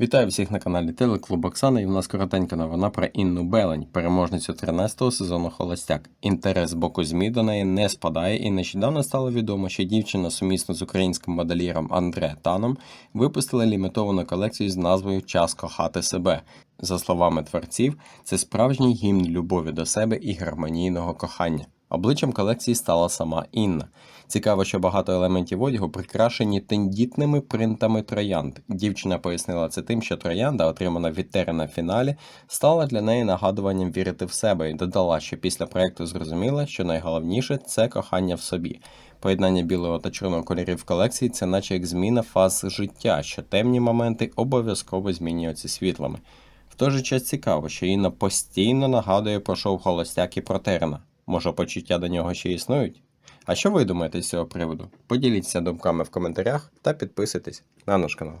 Вітаю всіх на каналі Телеклуб Оксана і в нас коротенька новина про Інну Белень, переможницю 13-го сезону Холостяк. Інтерес з боку ЗМІ до неї не спадає, і нещодавно стало відомо, що дівчина сумісно з українським модельєром Андре Таном випустила лімітовану колекцію з назвою Час кохати себе. За словами творців, це справжній гімн любові до себе і гармонійного кохання. Обличчям колекції стала сама Інна. Цікаво, що багато елементів одягу прикрашені тендітними принтами троянд. Дівчина пояснила це тим, що троянда, отримана від Тери на фіналі, стала для неї нагадуванням вірити в себе і додала, що після проекту зрозуміла, що найголовніше це кохання в собі. Поєднання білого та чорного кольорів в колекції це наче як зміна фаз життя, що темні моменти обов'язково змінюються світлими. В той же час цікаво, що Інна постійно нагадує про шоу Холостяк і про Терна. Може, почуття до нього ще існують? А що ви думаєте з цього приводу? Поділіться думками в коментарях та підписуйтесь на наш канал.